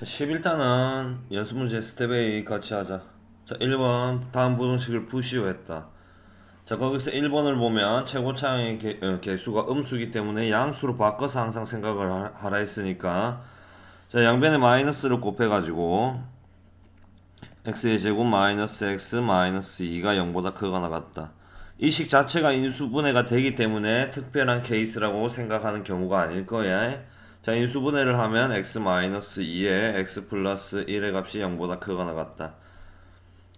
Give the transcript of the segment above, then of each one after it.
11단은 연습 문제 스텝 A 같이 하자. 자, 1번 다음 부등식을 푸시오 했다. 자, 거기서 1번을 보면 최고차의 개, 어, 개수가 음수기 때문에 양수로 바꿔서 항상 생각을 하- 하라 했으니까 자, 양변에 마이너스를 곱해가지고 x의 제곱 마이너스 x 마이너스 2가 0보다 크거나 같다. 이 식 자체가 인수분해가 되기 때문에 특별한 케이스라고 생각하는 경우가 아닐 거야. 자, 인수분해를 하면 x 마이너스 2에 x 플러스 1의 값이 0보다 크거나 같다.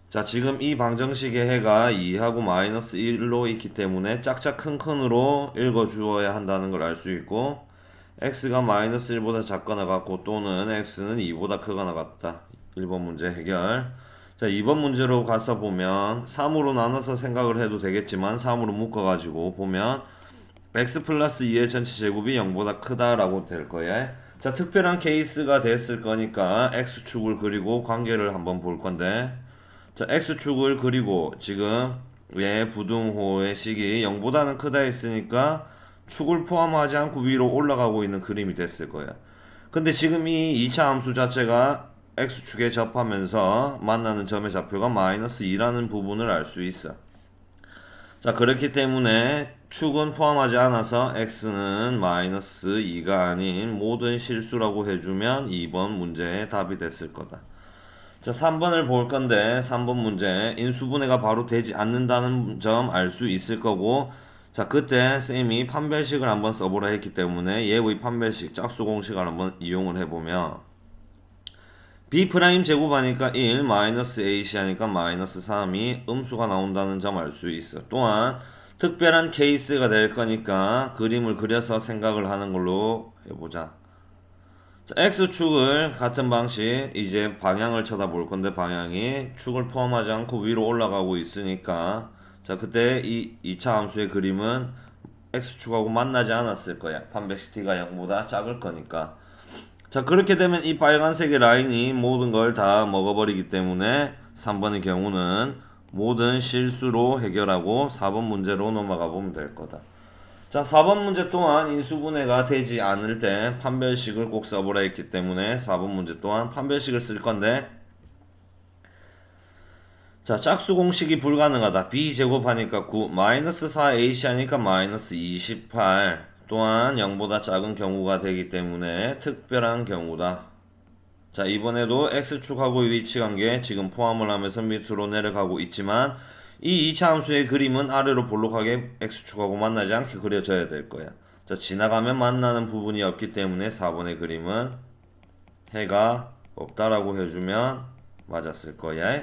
자, 지금 이 방정식의 해가 2하고 마이너스 1로 있기 때문에 짝짝 큰 큰으로 읽어주어야 한다는 걸 알 수 있고, x가 마이너스 1보다 작거나 같고, 또는 x는 2보다 크거나 같다. 1번 문제 해결. 자, 2번 문제로 가서 보면, 3으로 나눠서 생각을 해도 되겠지만, 3으로 묶어가지고 보면, x 플러스 2의 전체 제곱이 0보다 크다라고 될 거야. 자, 특별한 케이스가 됐을 거니까, x축을 그리고 관계를 한번 볼 건데, 자, x축을 그리고 지금 얘 부등호의 식이 0보다는 크다 했으니까 축을 포함하지 않고 위로 올라가고 있는 그림이 됐을 거야. 근데 지금 이 2차 함수 자체가 x축에 접하면서 만나는 점의 좌표가 마이너스 2라는 부분을 알 수 있어. 자, 그렇기 때문에 축은 포함하지 않아서 x는 마이너스 2가 아닌 모든 실수라고 해주면 2번 문제의 답이 됐을 거다. 자, 3번을 볼 건데, 3번 문제. 인수분해가 바로 되지 않는다는 점 알 수 있을 거고, 자, 그때 쌤이 판별식을 한번 써보라 했기 때문에 예의 판별식, 짝수 공식을 한번 이용을 해보면, b 프라임 제곱하니까 1, 마이너스 ac 하니까 마이너스 3이 음수가 나온다는 점 알 수 있어. 또한, 특별한 케이스가 될 거니까 그림을 그려서 생각을 하는 걸로 해보자. 자, X축을 같은 방식 이제 방향을 쳐다볼 건데 방향이 축을 포함하지 않고 위로 올라가고 있으니까 자 그때 이 2차 함수의 그림은 X축하고 만나지 않았을 거야 판백식 T가 0보다 작을 거니까 자 그렇게 되면 이 빨간색의 라인이 모든 걸 다 먹어버리기 때문에 3번의 경우는 모든 실수로 해결하고 4번 문제로 넘어가 보면 될 거다 자, 4번 문제 또한 인수분해가 되지 않을 때 판별식을 꼭 써보라 했기 때문에 4번 문제 또한 판별식을 쓸 건데 자, 짝수 공식이 불가능하다. b 제곱하니까 9, 마이너스 4ac 하니까 마이너스 28 또한 0보다 작은 경우가 되기 때문에 특별한 경우다. 자, 이번에도 x축하고 위치관계 지금 포함을 하면서 밑으로 내려가고 있지만 이 2차 함수의 그림은 아래로 볼록하게 x축하고 만나지 않게 그려져야 될 거야. 자, 지나가면 만나는 부분이 없기 때문에 4번의 그림은 해가 없다라고 해주면 맞았을 거야.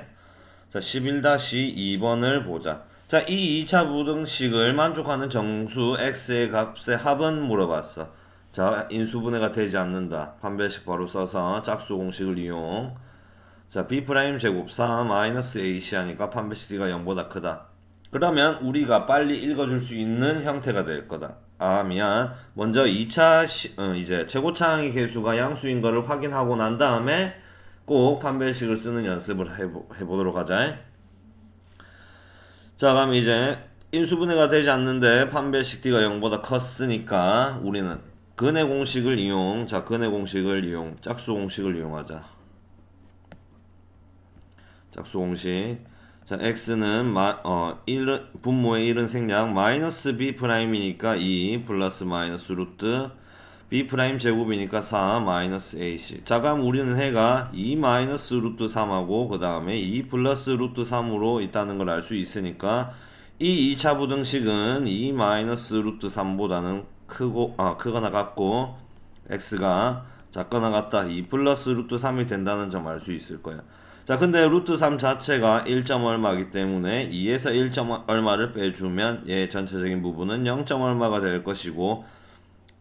자, 11-2번을 보자. 자, 이 2차 부등식을 만족하는 정수 x의 값의 합은 물어봤어. 자, 인수분해가 되지 않는다. 판별식 바로 써서 짝수 공식을 이용. 자, b 제곱 4 마이너스 ac 하니까 판별식 d가 0보다 크다. 그러면 우리가 빨리 읽어줄 수 있는 형태가 될 거다. 아, 미안. 먼저 2차 시, 어, 이제 최고차항의 개수가 양수인 거를 확인하고 난 다음에 꼭 판별식을 쓰는 연습을 해보, 해보도록 하자. 자, 그럼 이제 인수분해가 되지 않는데 판별식 d가 0보다 컸으니까 우리는 근의 공식을 이용, 자, 근의 공식을 이용, 짝수 공식을 이용하자. 짝수 공식. 자, x는 마, 어, 1, 분모의 1은 생략, 마이너스 b 프라임이니까 2, 플러스 마이너스 루트, b 프라임 제곱이니까 4, 마이너스 ac. 자, 그럼 우리는 해가 2 마이너스 루트 3하고, 그 다음에 2 플러스 루트 3으로 있다는 걸 알 수 있으니까, 이 2차 부등식은 2 마이너스 루트 3보다는 크고, 아, 크거나 같고, x가 작거나 같다. 2 플러스 루트 3이 된다는 점 알 수 있을 거야. 자, 근데 루트 3 자체가 1점 얼마기 때문에 2에서 1점 얼마를 빼주면 얘 전체적인 부분은 0점 얼마가 될 것이고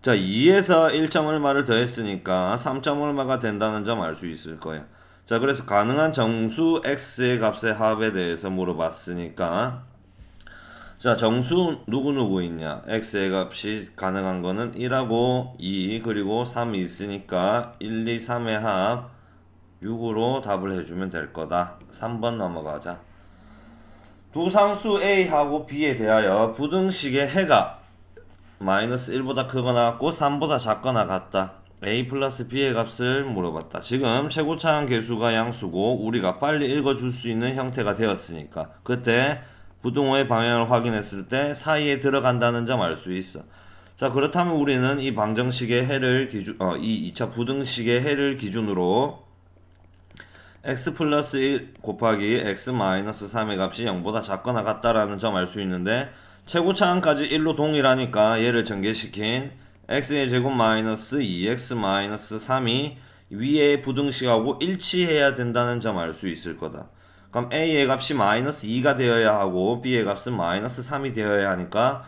자, 2에서 1점 얼마를 더했으니까 3점 얼마가 된다는 점 알 수 있을 거야. 자, 그래서 가능한 정수 x의 값의 합에 대해서 물어봤으니까 자, 정수 누구누구 있냐? x의 값이 가능한 거는 1하고 2 그리고 3이 있으니까 1, 2, 3의 합 6으로 답을 해주면 될 거다. 3번 넘어가자. 두 상수 A하고 B에 대하여 부등식의 해가 마이너스 1보다 크거나 같고 3보다 작거나 같다. a 플러스 b의 값을 물어봤다. 지금 최고차항 계수가 양수고 우리가 빨리 읽어줄 수 있는 형태가 되었으니까 그때 부등호의 방향을 확인했을 때 사이에 들어간다는 점 알 수 있어. 자 그렇다면 우리는 이 방정식의 해를 기준 어, 이 2차 부등식의 해를 기준으로 x 플러스 1 곱하기 x 마이너스 3의 값이 0보다 작거나 같다라는 점 알 수 있는데 최고차항까지 1로 동일하니까 얘를 전개시킨 x의 제곱 마이너스 2x 마이너스 3이 위의 부등식하고 일치해야 된다는 점 알 수 있을 거다. 그럼 a의 값이 마이너스 2가 되어야 하고 b의 값은 마이너스 3이 되어야 하니까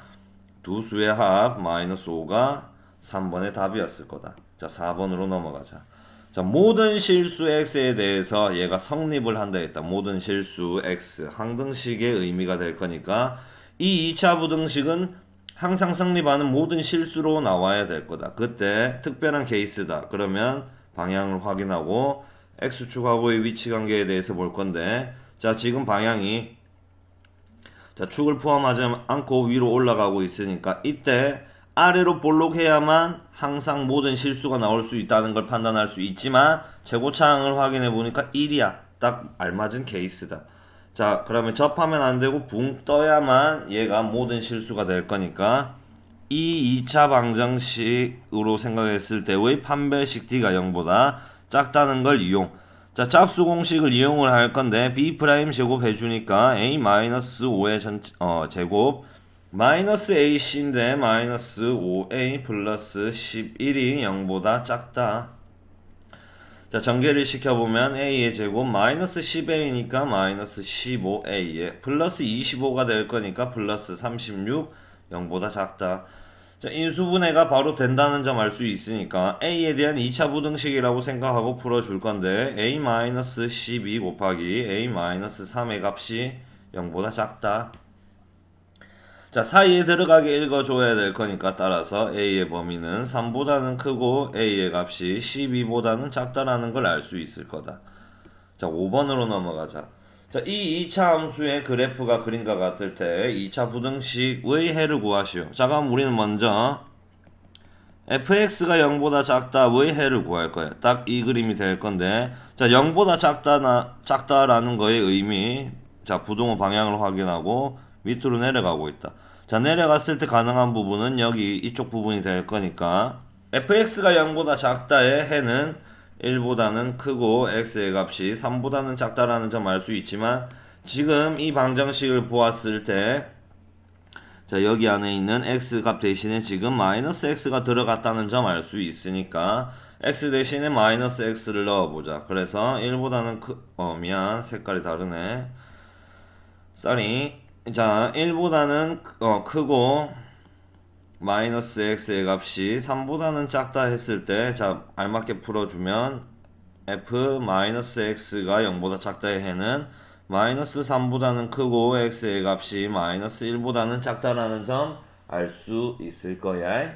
두 수의 합 마이너스 5가 3번의 답이었을 거다. 자 4번으로 넘어가자. 자 모든 실수 x에 대해서 얘가 성립을 한다 했다. 모든 실수 x 항등식의 의미가 될 거니까 이 2차 부등식은 항상 성립하는 모든 실수로 나와야 될 거다. 그때 특별한 케이스다. 그러면 방향을 확인하고 x축하고의 위치 관계에 대해서 볼 건데 자 지금 방향이 자 축을 포함하지 않고 위로 올라가고 있으니까 이때 아래로 볼록해야만 항상 모든 실수가 나올 수 있다는 걸 판단할 수 있지만 최고차항을 확인해 보니까 1이야. 딱 알맞은 케이스다. 자, 그러면 접하면 안 되고 붕 떠야만 얘가 모든 실수가 될 거니까 이 2차 방정식으로 생각했을 때의 판별식 D가 0보다 작다는 걸 이용. 자, 짝수 공식을 이용을 할 건데 B 프라임 제곱 해 주니까 A 마이너스 5의 전, 어, 제곱 마이너스 AC인데 마이너스 5A 플러스 11이 0보다 작다. 자, 전개를 시켜보면 A의 제곱 마이너스 10A니까 마이너스 15A에 플러스 25가 될 거니까 플러스 36 0보다 작다. 자, 인수분해가 바로 된다는 점 알 수 있으니까 A에 대한 2차 부등식이라고 생각하고 풀어줄 건데 A 마이너스 12 곱하기 A 마이너스 3의 값이 0보다 작다. 자, 사이에 들어가게 읽어줘야 될 거니까 따라서 A의 범위는 3보다는 크고 A의 값이 12보다는 작다라는 걸 알 수 있을 거다. 자, 5번으로 넘어가자. 자, 이 2차 함수의 그래프가 그림과 같을 때 2차 부등식의 해를 구하시오. 자, 그럼 우리는 먼저 fx가 0보다 작다의 해를 구할 거예요. 딱 이 그림이 될 건데, 자, 0보다 작다나, 작다라는 거의 의미, 자, 부동호 방향을 확인하고 밑으로 내려가고 있다. 자, 내려갔을 때 가능한 부분은 여기 이쪽 부분이 될 거니까, fx가 0보다 작다의 해는 1보다는 크고 x의 값이 3보다는 작다라는 점 알 수 있지만 지금 이 방정식을 보았을 때 자, 여기 안에 있는 x 값 대신에 지금 마이너스 x가 들어갔다는 점 알 수 있으니까 x 대신에 마이너스 x를 넣어보자. 그래서 1보다는 크, 어, 미안. 색깔이 다르네. 쌀이. 자, 1보다는 어, 크고 마이너스 x의 값이 3보다는 작다 했을 때, 자, 알맞게 풀어주면 f 마이너스 x가 0보다 작다의 해는 마이너스 3보다는 크고 x의 값이 마이너스 1보다는 작다라는 점 알 수 있을 거야.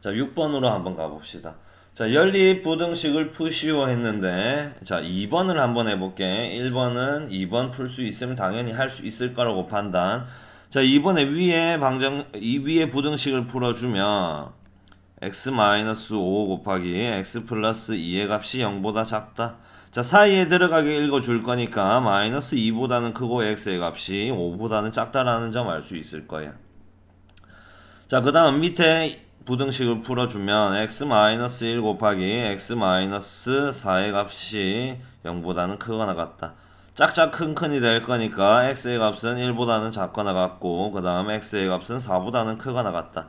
자, 6번으로 한번 가봅시다. 자, 연립 부등식을 푸시오 했는데, 자, 2번을 한번 해볼게. 1번은 2번 풀 수 있으면 당연히 할 수 있을 거라고 판단. 자, 이번에 위에 방정, 이 위에 부등식을 풀어 주면, x-5 곱하기 x 플러스 2의 값이 0보다 작다. 자, 사이에 들어가게 읽어 줄 거니까, 마이너스 2보다는 크고 x의 값이 5보다는 작다라는 점 알 수 있을 거야. 자, 그 다음 밑에 부등식을 풀어 주면, x-1 곱하기 x-4의 값이 0보다는 크거나 같다. 짝짝 큰큰이 될 거니까 x의 값은 1보다는 작거나 같고 그 다음 x의 값은 4보다는 크거나 같다.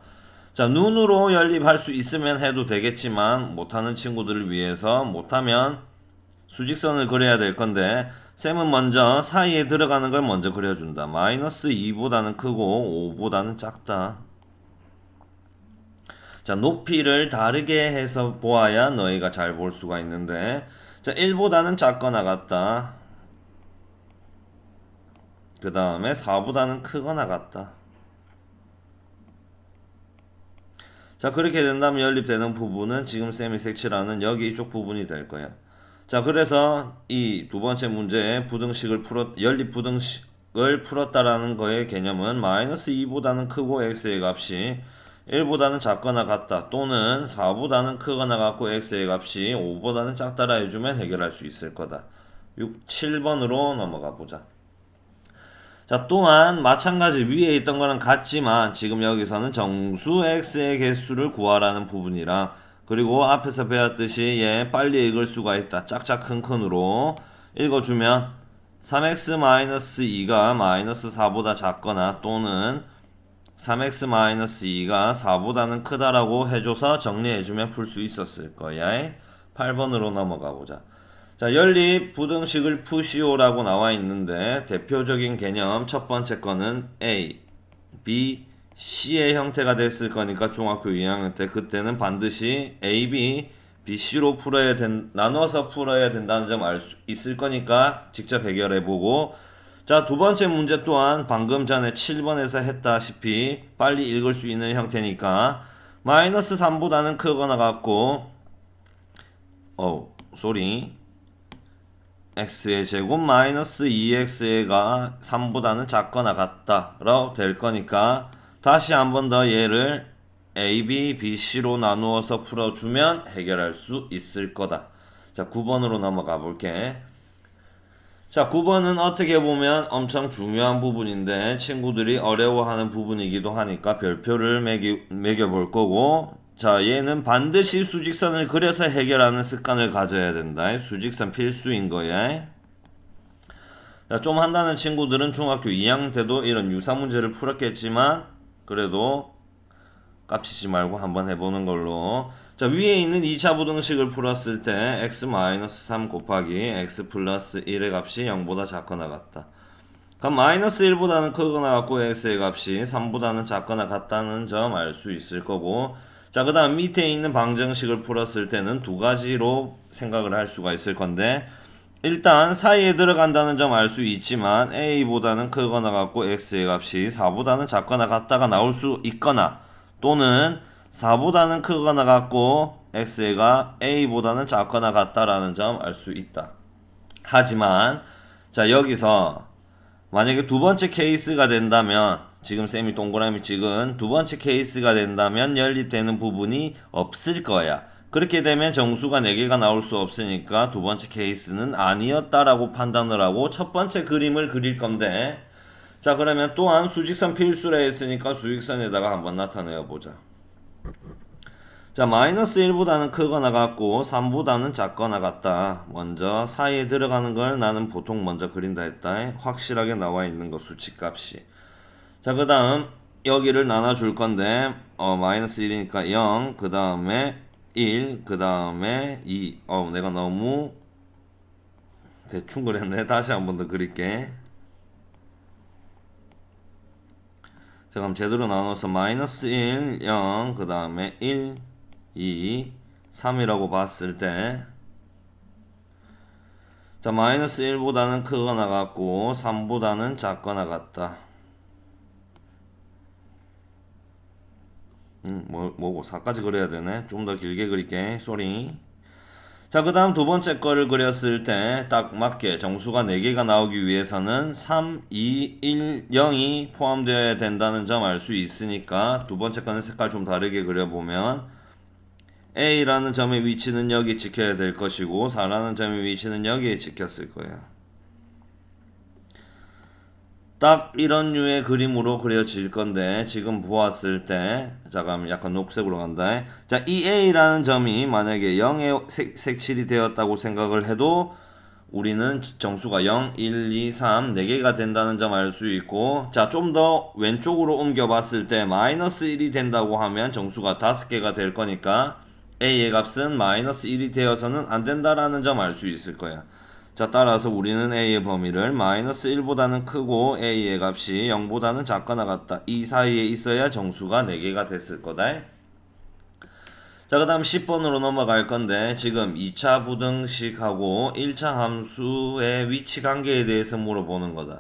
자 눈으로 연립할 수 있으면 해도 되겠지만 못하는 친구들을 위해서 못하면 수직선을 그려야 될 건데 쌤은 먼저 사이에 들어가는 걸 먼저 그려준다. 마이너스 2보다는 크고 5보다는 작다. 자 높이를 다르게 해서 보아야 너희가 잘 볼 수가 있는데 자 1보다는 작거나 같다. 그 다음에 4보다는 크거나 같다. 자, 그렇게 된다면 연립되는 부분은 지금 쌤이 색칠하는 여기 이쪽 부분이 될 거야. 자, 그래서 이 두 번째 문제에 부등식을 풀었, 연립 부등식을 풀었다라는 거의 개념은 마이너스 2보다는 크고 x의 값이 1보다는 작거나 같다 또는 4보다는 크거나 같고 x의 값이 5보다는 작다라 해주면 해결할 수 있을 거다. 6, 7번으로 넘어가 보자. 자, 또한 마찬가지 위에 있던 거는 같지만 지금 여기서는 정수 x의 개수를 구하라는 부분이랑 그리고 앞에서 배웠듯이 얘 빨리 읽을 수가 있다. 짝짝 큰큰으로 읽어주면 3x-2가 마이너스 4보다 작거나 또는 3x-2가 4보다는 크다라고 해줘서 정리해주면 풀 수 있었을 거야. 8번으로 넘어가 보자. 자, 연립 부등식을 푸시오라고 나와 있는데 대표적인 개념 첫 번째 거는 A, B, C의 형태가 됐을 거니까 중학교 2학년 때 그때는 반드시 A, B, B, C로 풀어야 된 나눠서 풀어야 된다는 점 알 수 있을 거니까 직접 해결해 보고. 자, 두 번째 문제 또한 방금 전에 7번에서 했다시피 빨리 읽을 수 있는 형태니까 마이너스 3보다는 크거나 같고 어, 소리 x의 제곱 마이너스 2x가 3보다는 작거나 같다라고 될 거니까 다시 한 번 더 얘를 a, b, b, c로 나누어서 풀어주면 해결할 수 있을 거다. 자, 9번으로 넘어가 볼게. 자, 9번은 어떻게 보면 엄청 중요한 부분인데 친구들이 어려워하는 부분이기도 하니까 별표를 매기, 매겨볼 거고 자, 얘는 반드시 수직선을 그려서 해결하는 습관을 가져야 된다. 수직선 필수인 거야. 자, 좀 한다는 친구들은 중학교 2학년 때도 이런 유사 문제를 풀었겠지만 그래도 깝치지 말고 한번 해보는 걸로. 자, 위에 있는 2차 부등식을 풀었을 때 x-3 곱하기 x 플러스 1의 값이 0보다 작거나 같다. 그럼 마이너스 1보다는 크거나 같고 x의 값이 3보다는 작거나 같다는 점 알 수 있을 거고 자, 그 다음 밑에 있는 방정식을 풀었을 때는 두 가지로 생각을 할 수가 있을 건데 일단 사이에 들어간다는 점 알 수 있지만 a보다는 크거나 같고 x의 값이 4보다는 작거나 같다가 나올 수 있거나 또는 4보다는 크거나 같고 x가 a보다는 작거나 같다라는 점 알 수 있다. 하지만 자 여기서 만약에 두 번째 케이스가 된다면 지금 쌤이 동그라미 찍은 두 번째 케이스가 된다면 연립되는 부분이 없을 거야. 그렇게 되면 정수가 4개가 나올 수 없으니까 두 번째 케이스는 아니었다라고 판단을 하고 첫 번째 그림을 그릴 건데 자 그러면 또한 수직선 필수라 했으니까 수직선에다가 한번 나타내어 보자. 자 마이너스 1보다는 크거나 같고 3보다는 작거나 같다. 먼저 사이에 들어가는 걸 나는 보통 먼저 그린다 했다. 확실하게 나와 있는 거 수치값이. 자, 그 다음, 여기를 나눠줄 건데, 어, 마이너스 1이니까 0, 그 다음에 1, 그 다음에 2. 어, 내가 너무 대충 그렸네. 다시 한 번 더 그릴게. 자, 그럼 제대로 나눠서 마이너스 1, 0, 그 다음에 1, 2, 3이라고 봤을 때, 자, 마이너스 1보다는 크거나 같고, 3보다는 작거나 같다. 음, 뭐, 뭐고, 4까지 그려야 되네. 좀 더 길게 그릴게. 쏘리. 자, 그 다음 두 번째 거를 그렸을 때 딱 맞게 정수가 4개가 나오기 위해서는 3, 2, 1, 0이 포함되어야 된다는 점 알 수 있으니까 두 번째 거는 색깔 좀 다르게 그려보면 A라는 점의 위치는 여기 지켜야 될 것이고 4라는 점의 위치는 여기에 지켰을 거예요. 딱 이런 류의 그림으로 그려질 건데 지금 보았을 때 잠깐 약간 녹색으로 간다. 자, 이 A라는 점이 만약에 0에 색, 색칠이 되었다고 생각을 해도 우리는 정수가 0, 1, 2, 3, 4개가 된다는 점 알 수 있고 자, 좀 더 왼쪽으로 옮겨 봤을 때 마이너스 1이 된다고 하면 정수가 5개가 될 거니까 A의 값은 마이너스 1이 되어서는 안 된다라는 점 알 수 있을 거야. 자, 따라서 우리는 A의 범위를 마이너스 1보다는 크고 A의 값이 0보다는 작거나 같다. 이 사이에 있어야 정수가 4개가 됐을 거다. 자, 그 다음 10번으로 넘어갈 건데, 지금 2차 부등식하고 1차 함수의 위치 관계에 대해서 물어보는 거다.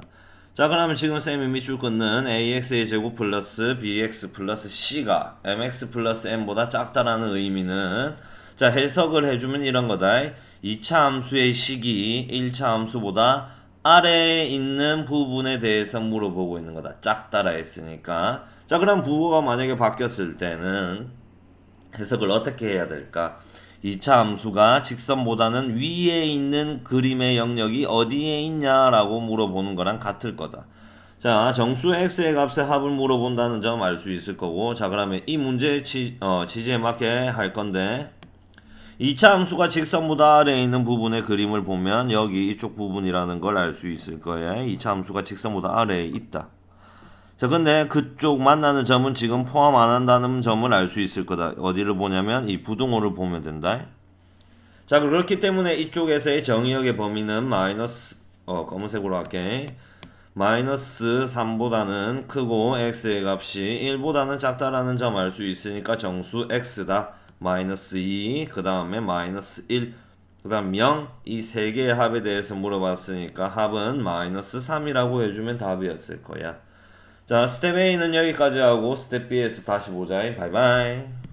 자, 그러면 지금 쌤이 밑줄 끊는 ax의 제곱 플러스 bx 플러스 c가 mx 플러스 m보다 작다라는 의미는, 자, 해석을 해주면 이런 거다. 2차 함수의 식이 1차 함수보다 아래에 있는 부분에 대해서 물어보고 있는 거다. 작다라 했으니까. 자, 그럼 부호가 만약에 바뀌었을 때는 해석을 어떻게 해야 될까? 2차 함수가 직선보다는 위에 있는 그림의 영역이 어디에 있냐라고 물어보는 거랑 같을 거다. 자, 정수 x의 값의 합을 물어본다는 점 알 수 있을 거고, 자, 그러면 이 문제의 치, 어, 지지에 맞게 할 건데, 2차 함수가 직선보다 아래에 있는 부분의 그림을 보면 여기 이쪽 부분이라는 걸 알 수 있을 거예요. 2차 함수가 직선보다 아래에 있다. 자, 근데 그쪽 만나는 점은 지금 포함 안 한다는 점을 알 수 있을 거다. 어디를 보냐면 이 부동호를 보면 된다. 자, 그렇기 때문에 이쪽에서의 정의역의 범위는 마이너스, 어, 검은색으로 할게. 마이너스 3보다는 크고 x의 값이 1보다는 작다라는 점 알 수 있으니까 정수 x다. 마이너스 2, 그 다음에 마이너스 1, 그 다음 0, 이 세 개의 합에 대해서 물어봤으니까 합은 마이너스 3이라고 해주면 답이었을 거야. 자, 스텝 A는 여기까지 하고 스텝 B에서 다시 보자. 바이바이.